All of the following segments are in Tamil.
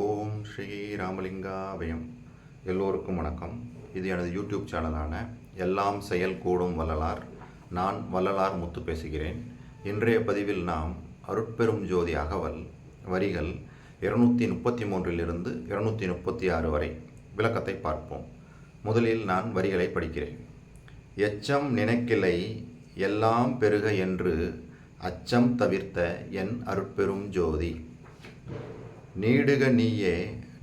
ஓம் ஸ்ரீ ராமலிங்காபயம். எல்லோருக்கும் வணக்கம். இது எனது யூடியூப் சேனலான எல்லாம் செயல் கூடும் வள்ளலார். நான் வள்ளலார் முத்து பேசுகிறேன். இன்றைய பதிவில் நாம் அருட்பெரும் ஜோதி அகவல் வரிகள் இருநூற்றி முப்பத்தி மூன்றிலிருந்து இருநூற்றி முப்பத்தி ஆறு வரை விளக்கத்தை பார்ப்போம். முதலில் நான் வரிகளை படிக்கிறேன். எச்சம் நினைக்கிலை எல்லாம் பெருக என்று அச்சம் தவிர்த்த என் அருட்பெரும் ஜோதி. நீடுக நீயே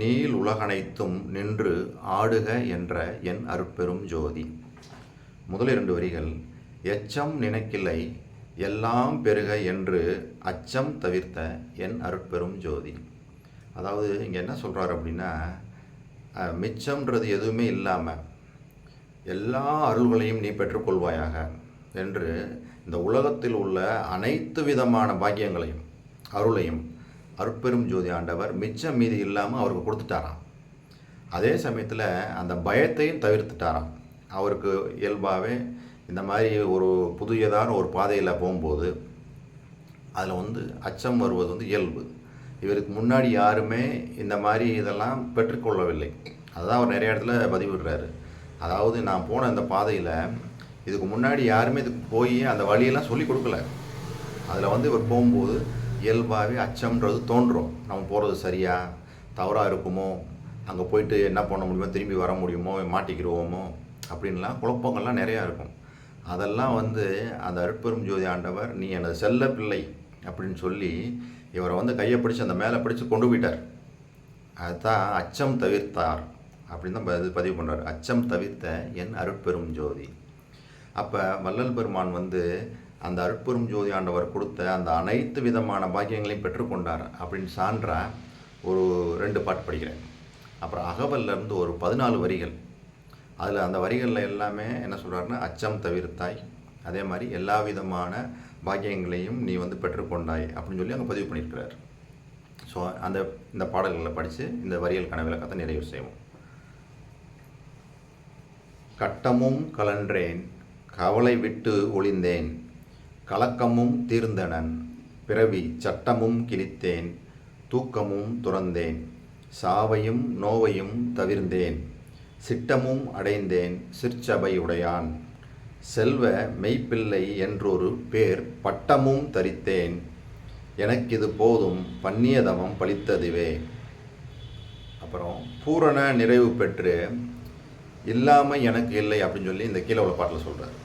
நீள் உலகனைத்தும் நின்று ஆடுக என்ற என் அருட்பெரும் ஜோதி. முதல் இரண்டு வரிகள் எச்சம் நினைக்கில்லை எல்லாம் பெருக என்று அச்சம் தவிர்த்த என் அருட்பெரும் ஜோதி. அதாவது இங்கே என்ன சொல்கிறார் அப்படின்னா மிச்சம்ன்றது எதுவுமே இல்லாமல் எல்லா அருள்களையும் நீ பெற்றுக்கொள்வாயாக என்று இந்த உலகத்தில் உள்ள அனைத்து விதமான பாக்கியங்களையும் அருளையும் அருட்பெரும் ஜோதி ஆண்டவர் மிச்சம் மீதி இல்லாமல் அவருக்கு கொடுத்துட்டாராம். அதே சமயத்தில் அந்த பயத்தையும் தவிர்த்துட்டாராம். அவருக்கு இயல்பாகவே இந்த மாதிரி ஒரு புதியதான ஒரு பாதையில் போகும்போது அதில் வந்து அச்சம் வருவது வந்து இயல்பு. இவருக்கு முன்னாடி யாருமே இந்த மாதிரி இதெல்லாம் பெற்றுக்கொள்ளவில்லை. அதுதான் அவர் நிறைய இடத்துல பதிவிடுறாரு. அதாவது நான் போன இந்த பாதையில் இதுக்கு முன்னாடி யாருமே இதுக்கு போய் அந்த வழியெல்லாம் சொல்லி கொடுக்கல. அதில் வந்து இவர் போகும்போது இயல்பாகவே அச்சம்ன்றது தோன்றும். நம்ம போகிறது சரியா? தவறாக இருக்குமோ? அங்கே போயிட்டு என்ன பண்ண முடியுமோ? திரும்பி வர முடியுமோ? மாட்டிக்கிடுவோமோ? அப்படின்லாம் குழப்பங்கள்லாம் நிறையா இருக்கும். அதெல்லாம் வந்து அந்த அருட்பெரும் ஜோதி ஆண்டவர் நீ எனது செல்ல பிள்ளை அப்படின்னு சொல்லி இவரை வந்து கையை பிடிச்சி அந்த மேலே பிடிச்சி கொண்டு போயிட்டார். அதுதான் அச்சம் தவிர்த்தார் அப்படின்னு தான் இது பதிவு பண்ணுறார் அச்சம் தவிர்த்த என் அருட்பெரும் ஜோதி. அப்போ வள்ளல் பெருமான் வந்து அந்த அற்புறும் ஜோதி ஆண்டவர் கொடுத்த அந்த அனைத்து விதமான பாக்கியங்களையும் பெற்றுக்கொண்டார் அப்படின்னு சான்றா ஒரு ரெண்டு பாட்டு படிக்கிறேன். அப்புறம் அகவல்ல இருந்து ஒரு பதினாலு வரிகள். அதில் அந்த வரிகளில் எல்லாமே என்ன சொல்கிறாருன்னா அச்சம் தவிர்த்தாய். அதே மாதிரி எல்லா விதமான பாக்கியங்களையும் நீ வந்து பெற்றுக்கொண்டாய் அப்படின்னு சொல்லி அங்கே பதிவு பண்ணியிருக்கிறார். ஸோ அந்த இந்த பாடல்களை படித்து இந்த வரிகளுக்கான விளக்கத்தை நிறைவு செய்வோம். கட்டமும் கலன்றேன் கவலை விட்டு ஒளிந்தேன் கலக்கமும் தீர்ந்தனன். பிறவி சட்டமும் கிழித்தேன் தூக்கமும் துறந்தேன். சாவையும் நோவையும் தவிர்ந்தேன். சிட்டமும் அடைந்தேன். சிற்சபை உடையான். செல்வ மெய்ப்பிள்ளை என்றொரு பேர் பட்டமும் தரித்தேன். எனக்கிது போதும் பன்னியதமம் பலித்ததுவே அப்புறம் பூரண நிறைவு பெற்று இல்லாமல் எனக்கு இல்லை அப்படின்னு சொல்லி இந்த கீழே உள்ள பாட்டில் சொல்கிறார்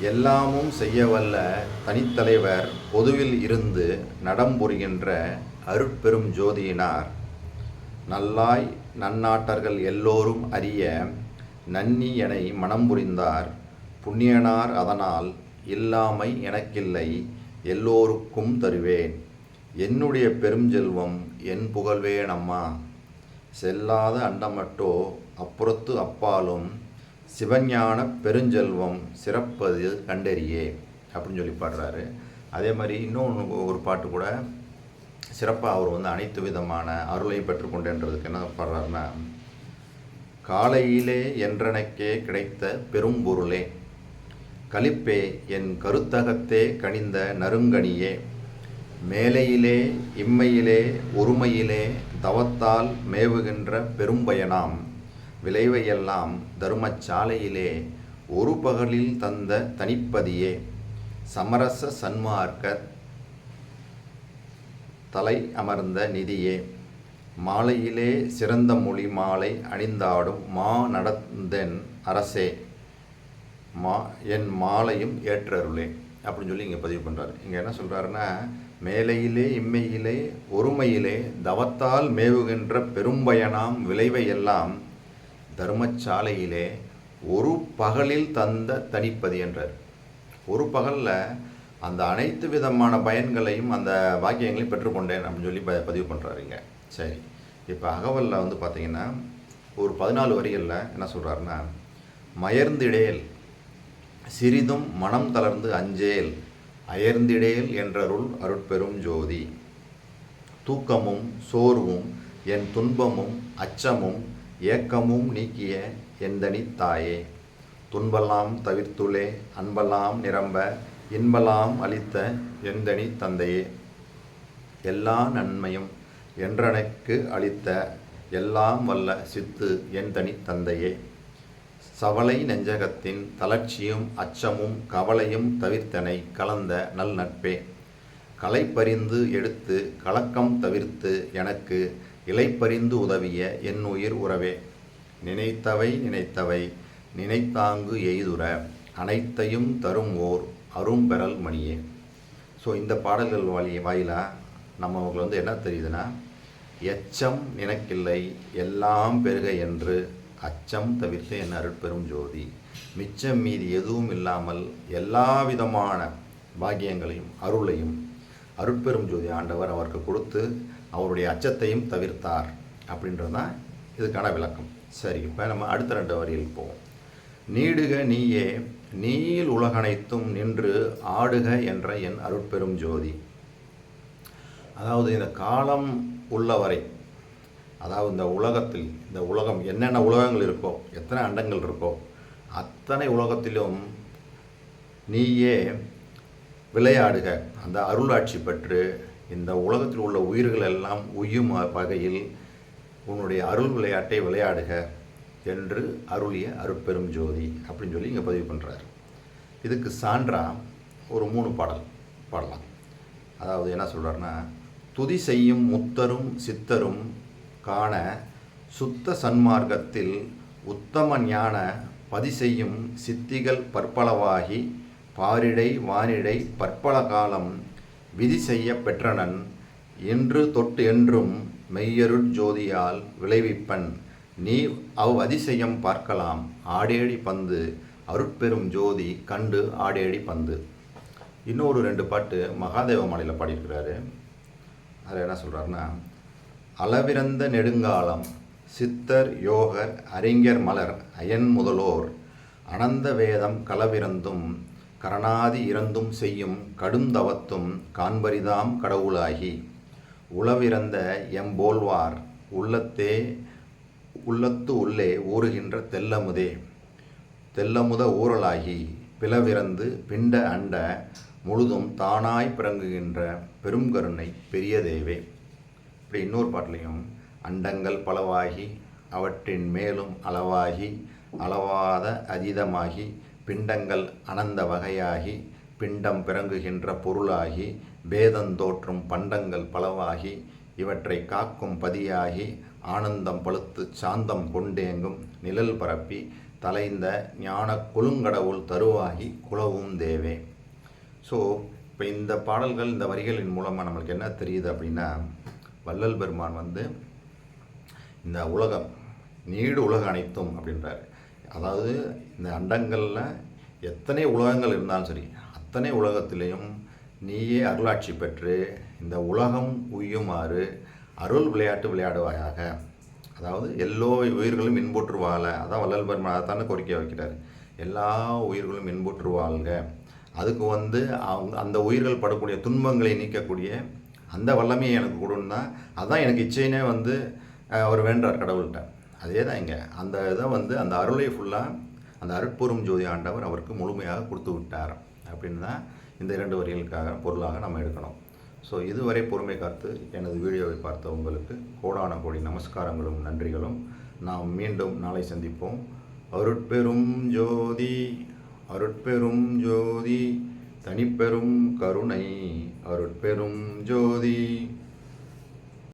எல்லாமும் செய்யவல்ல தனித்தலைவர் பொதுவில் இருந்து நடம்புரிகின்ற அருட்பெரும் ஜோதியினார். நல்லாய் நன்னாட்டர்கள் எல்லோரும் அறிய நன்னி எனை மனம் புரிந்தார். புண்ணியனார் அதனால் இல்லாமை எனக்கில்லை எல்லோருக்கும் தருவேன். என்னுடைய பெருஞ்செல்வம் என் புகழ்வேன் அம்மா செல்லாத அண்டமட்டோ அப்புறத்து அப்பாலும் சிவஞான பெருஞ்செல்வம் சிறப்பது கண்டறியே அப்படின்னு சொல்லி பாடுறாரு. அதே மாதிரி இன்னொன்று ஒரு பாட்டு கூட சிறப்பாக அவர் வந்து அனைத்து விதமான அருளை பெற்றுக்கொண்டேன்றதுக்கு என்ன பாடுறாருன்னா காலையிலே என்றெனக்கே கிடைத்த பெரும் பொருளே களிப்பே என் கருத்தகத்தே கனிந்த நறுங்கனியே மேலையிலே இம்மையிலே ஒருமையிலே தவத்தால் மேவுகின்ற பெரும்பயனாம் விளைவையெல்லாம் தருமச்சாலையிலே ஒரு பகலில் தந்த தனிப்பதியே. சமரச சன்மார்க்க தலை அமர்ந்த நிதியே. மாலையிலே சிறந்த மொழி மாலை அணிந்தாடும் மா நடந்தென் அரசே. மா என் மாலையும் ஏற்றருளே. அப்படின்னு சொல்லி இங்கே பதிவு பண்ணுறாரு இங்கே என்ன சொல்கிறாருன்னா மேலையிலே இம்மையிலே ஒருமையிலே தவத்தால் மேவுகின்ற பெரும்பயனாம் விளைவை எல்லாம் தர்மச்சாலையிலே ஒரு பகலில் தந்த தனிப்பதி என்றார். ஒரு பகலில் அந்த அனைத்து விதமான பயன்களையும் அந்த வாக்கியங்களையும் பெற்றுக்கொண்டேன் அப்படின்னு சொல்லி ப பதிவு பண்ணுறாருங்க சரி. இப்போ அகவலில் வந்து பார்த்தீங்கன்னா ஒரு பதினாலு வரிகளில் என்ன சொல்கிறாருன்னா மயர்ந்திடேல் சிறிதும் மனம் தளர்ந்து அஞ்சேல் அயர்ந்திடேல் என்றருள் அருட்பெரும் ஜோதி. தூக்கமும் சோர்வும் என் துன்பமும் அச்சமும் ஏக்கமும் நீக்கிய எந்தனி தாயே. துன்பெல்லாம் தவிர்த்துளே அன்பெல்லாம் நிரம்ப இன்பெல்லாம் அளித்த எந்தனி தந்தையே. எல்லா நன்மையும் என்றனைக்கு அளித்த எல்லாம் வல்ல சித்து எந்தனி தந்தையே. சவலை நெஞ்சகத்தின் தளர்ச்சியும் அச்சமும் கவலையும் தவிர்த்தனை கலந்த நல் நட்பே களைப்பறிந்து எடுத்து கலக்கம் தவிர்த்து எனக்கு இலைப்பறிந்து உதவிய என் உயிர் உறவே. நினைத்தவை நினைத்தவை நினைத்தாங்கு எய்துற அனைத்தையும் தரும் ஓர் அரும்பெறல் மணியே. ஸோ இந்த பாடல்கள் வாலி வாயிலாக நம்மளுக்கு வந்து என்ன தெரியுதுன்னா எச்சம் நினைக்கில்லை எல்லாம் பெருக என்று அச்சம் தவிர்த்து என் அருட்பெரும் ஜோதி. மிச்சம் மீதி எதுவும் இல்லாமல் எல்லா விதமான பாக்கியங்களையும் அருளையும் அருட்பெரும் ஜோதி ஆண்டவர் அவருக்கு கொடுத்து அவருடைய அச்சத்தையும் தவிர்த்தார் அப்படின்றது தான் இதுக்கான விளக்கம். சரி இப்போ நம்ம அடுத்த ரெண்டு வரியில் போவோம். நீடுக நீயே நீல் உலகனைத்தும் நின்று ஆடுக என்ற என் அருட்பெரும் ஜோதி. அதாவது இந்த காலம் உள்ளவரை அதாவது இந்த உலகத்தில் இந்த உலகம் என்னென்ன உலகங்கள் இருக்கோ எத்தனை அண்டங்கள் இருக்கோ அத்தனை உலகத்திலும் நீயே விளையாடுக. அந்த அருளாட்சி பெற்று இந்த உலகத்தில் உள்ள உயிர்கள் எல்லாம் உய்யும் வகையில் உன்னுடைய அருள் விளையாட்டை விளையாடுக என்று அருளிய அருட்பெரும் ஜோதி அப்படின்னு சொல்லி இங்கே பதிவு பண்ணுறாரு இதுக்கு சான்றா ஒரு மூணு பாடல் பாடலாம். அதாவது என்ன சொல்கிறாருன்னா துதி செய்யும் முத்தரும் சித்தரும் காண சுத்த சன்மார்க்கத்தில் உத்தம ஞான பதி செய்யும் சித்திகள் பற்பளவாகி பாரிடை வானிடை பற்பல காலம் விதி செய்ய பெற்றனன். என்று தொட்டு என்றும் மெய்யருட் ஜோதியால் விளைவிப்பன். நீ அவ் அதிசயம் பார்க்கலாம். ஆடேடி பந்து. அருட்பெரும் ஜோதி கண்டு ஆடேடி பந்து. இன்னொரு ரெண்டு பாட்டு மகாதேவ மாலையில் பாடியிருக்கிறாரு. அதில் என்ன சொல்கிறாருன்னா அளவிறந்த நெடுங்காலம் சித்தர் யோகர் அறிஞர் மலர் அயன் முதலோர் அனந்த வேதம் களவிறந்தும் கரணாதி இறந்தும் செய்யும் கடுந்தவத்தும் காண்பரிதாம் கடவுளாகி. உளவிறந்த எம்போல்வார் உள்ளத்தே உள்ளத்து உள்ளே ஊறுகின்ற தெல்லமுதே. தெல்லமுத ஊறலாகி பிளவிறந்து பிண்ட அண்ட முழுதும் தானாய் பிறங்குகின்ற பெருங்கருணை பெரிய தேவே இப்படி இன்னொரு பாட்டிலையும் அண்டங்கள் பலவாகி அவற்றின் மேலும் அளவாகி அளவாத அதீதமாகி பிண்டங்கள் அனந்த வகையாகி பிண்டம் பிறங்குகின்ற பொருளாகி பேதந்தோற்றும் பண்டங்கள் பலவாகி இவற்றை காக்கும் பதியாகி ஆனந்தம் பழுத்து சாந்தம் கொண்டேங்கும் நிழல் பரப்பி தலைந்த ஞான கொழுங்கடவுள் தருவாகி குலவும் தேவே. ஸோ இப்போ இந்த பாடல்கள் இந்த வரிகளின் மூலமாக நம்மளுக்கு என்ன தெரியுது அப்படின்னா வள்ளல் பெருமான் வந்து இந்த உலகம் நீடு உலக அனைத்தும் அப்படின்றாரு. அதாவது இந்த அண்டங்களில் எத்தனை உலகங்கள் இருந்தாலும் சரி அத்தனை உலகத்திலையும் நீயே அருளாட்சி பெற்று இந்த உலகம் உய்யுமாறு அருள் விளையாட்டு விளையாடுவாயாக. அதாவது எல்லோ உயிர்களும் இன்புற்று வாழ அதான் வள்ளல் பெருமான் கோரிக்கை வைக்கிறார். எல்லா உயிர்களும் இன்புற்று வாழ்க அதுக்கு வந்து அவங்க அந்த உயிர்கள் படக்கூடிய துன்பங்களை நீக்கக்கூடிய அந்த வல்லமையை எனக்கு கொடுன்னா அதுதான் அதான் எனக்கு இச்சைனே வந்து அவர் வேண்டார் கடவுள்கிட்ட. அதே தான் இங்கே. அந்த இதை வந்து அந்த அருளை ஃபுல்லாக அந்த அருட்பெரும் ஜோதி ஆண்டவர் அவருக்கு முழுமையாக கொடுத்து விட்டார். அப்படின்னு தான் இந்த இரண்டு வரிகளுக்காக பொருளாக நம்ம எடுக்கணும். ஸோ இதுவரை பொறுமை காத்து எனது வீடியோவை பார்த்த உங்களுக்கு கோடான கோடி நமஸ்காரங்களும் நன்றிகளும். நாம் மீண்டும் நாளை சந்திப்போம். அருட்பெரும் ஜோதி அருட்பெரும் ஜோதி தனிப்பெரும் கருணை. அருட்பெரும் ஜோதி.